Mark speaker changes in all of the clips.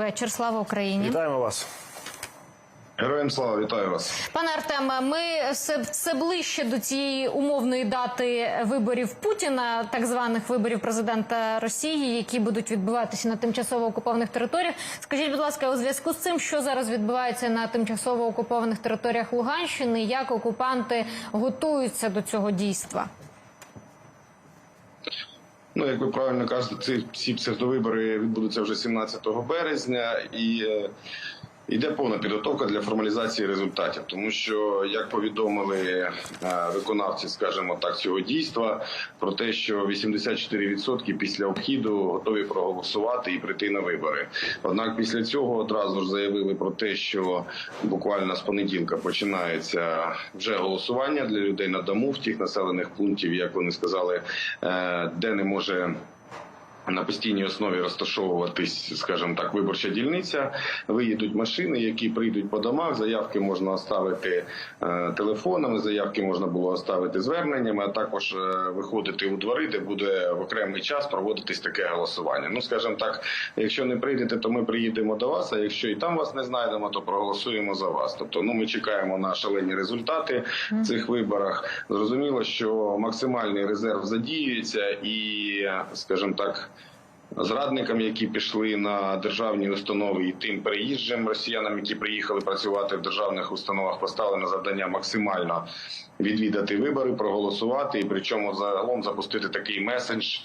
Speaker 1: вечір. Слава Україні.
Speaker 2: Вітаємо вас.
Speaker 3: Героям слава, вітаю вас.
Speaker 1: Пане Артеме, ми все, все ближче до цієї умовної дати виборів Путіна, так званих виборів президента Росії, які будуть відбуватися на тимчасово окупованих територіях. Скажіть, будь ласка, у зв'язку з цим, що зараз відбувається на тимчасово окупованих територіях Луганщини, як окупанти готуються до цього дійства?
Speaker 3: Ну, як ви правильно кажете, ці всі псевдовибори відбудуться вже 17 березня і. Йде повна підготовка для формалізації результатів, тому що як повідомили е, виконавці, скажімо так, цього дійства, про те, що 84% після обхіду готові проголосувати і прийти на вибори. Однак після цього одразу ж заявили про те, що буквально з понеділка починається вже голосування для людей на дому в тих населених пунктів, як вони сказали, е, де не може. На постійній основі розташовуватись, скажімо так, виборча дільниця. Виїдуть машини, які прийдуть по домах. Заявки можна оставити е, телефонами, заявки можна було оставити зверненнями, а також е, виходити у двори, де буде в окремий час проводитись таке голосування. Ну, скажімо так, якщо не прийдете, то ми приїдемо до вас. А якщо і там вас не знайдемо, то проголосуємо за вас. Тобто, ну ми чекаємо на шалені результати в цих виборах. Зрозуміло, що максимальний резерв задіюється, і, скажімо так. Зрадникам, які пішли на державні установи, і тим переїжджим росіянам, які приїхали працювати в державних установах, поставлено завдання максимально відвідати вибори, проголосувати, і причому загалом запустити такий меседж е,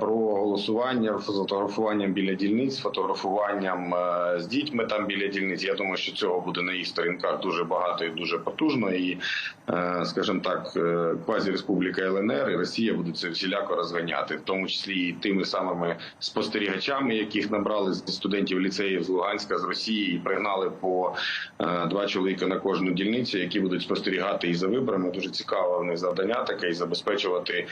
Speaker 3: про голосування, фотографуванням біля дільниць, фотографуванням е, з дітьми там біля дільниць. Я думаю, що цього буде на їх сторінках дуже багато і дуже потужно. І, е, скажімо так, е, квазі-республіка ЛНР і Росія будуть це всіляко розганяти, в тому числі і тими самими спостерігачами, яких набрали з студентів ліцеїв з Луганська з Росії, і пригнали по е, два чоловіка на кожну дільницю, які будуть спостерігати і за виборами. Дуже цікаве в них завдання таке і забезпечувати е,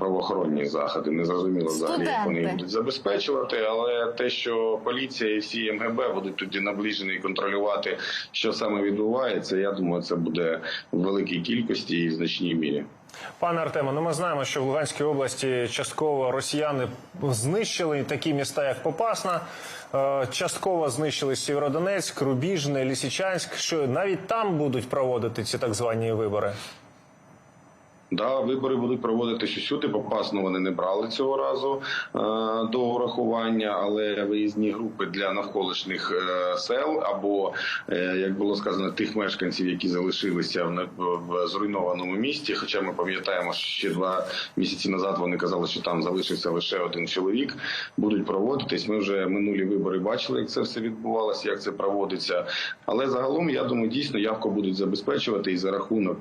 Speaker 3: правоохоронні заходи. Не зрозуміло взагалі, як вони їх будуть забезпечувати, але те, що поліція і всі МГБ будуть тоді наближені і контролювати, що саме відбувається, я думаю, це буде в великій кількості і значній мірі.
Speaker 2: Пане Артеме, ну ми знаємо, що в Луганській області частково росіяни знищили такі міста, як Попасна, е, частково знищили Сєвєродонецьк, Рубіжне, Лісичанськ. Що навіть там будуть проводити ці так звані вибори.
Speaker 3: Да, вибори будуть проводитись усюди. Попасно вони не брали цього разу е, до урахування, але виїзні групи для навколишніх е, сел або е, як було сказано, тих мешканців, які залишилися в, в зруйнованому місті. Хоча ми пам'ятаємо, що ще два місяці назад вони казали, що там залишився лише один чоловік. Будуть проводитись. Ми вже минулі вибори бачили, як це все відбувалося, як це проводиться. Але загалом я думаю, дійсно явку будуть забезпечувати і за рахунок,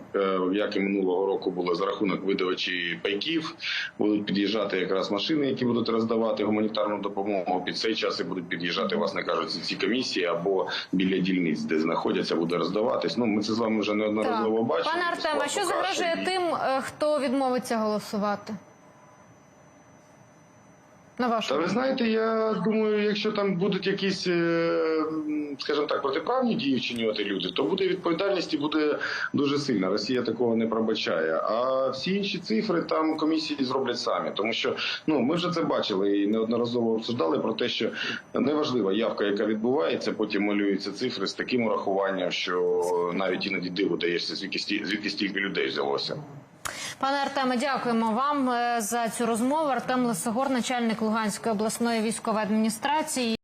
Speaker 3: як і минулого року було за рахунок видавачі пайків, будуть під'їжджати якраз машини, які будуть роздавати гуманітарну допомогу. Під цей час і будуть під'їжджати, власне кажучи, ці комісії або біля дільниць, де знаходяться, буде роздаватись. Ну ми це з вами вже неодноразово бачили.
Speaker 1: Пане Артеме, що загрожує тим, е, хто відмовиться голосувати? На вашу
Speaker 3: Та ви знаєте, я думаю, якщо там будуть якісь, е, скажімо так, протиправні дії вчинювати люди, то буде відповідальність і буде дуже сильна. Росія такого не пробачає. А всі інші цифри там комісії зроблять самі, тому що ну ми вже це бачили і неодноразово обсуждали про те, що неважлива явка, яка відбувається, потім малюються цифри з таким урахуванням, що навіть іноді диву даєшся, звідки сті- звідки стільки людей взялося.
Speaker 1: Пане Артеме, дякуємо вам е, за цю розмову. Артем Лисогор, начальник Луганської обласної військової адміністрації.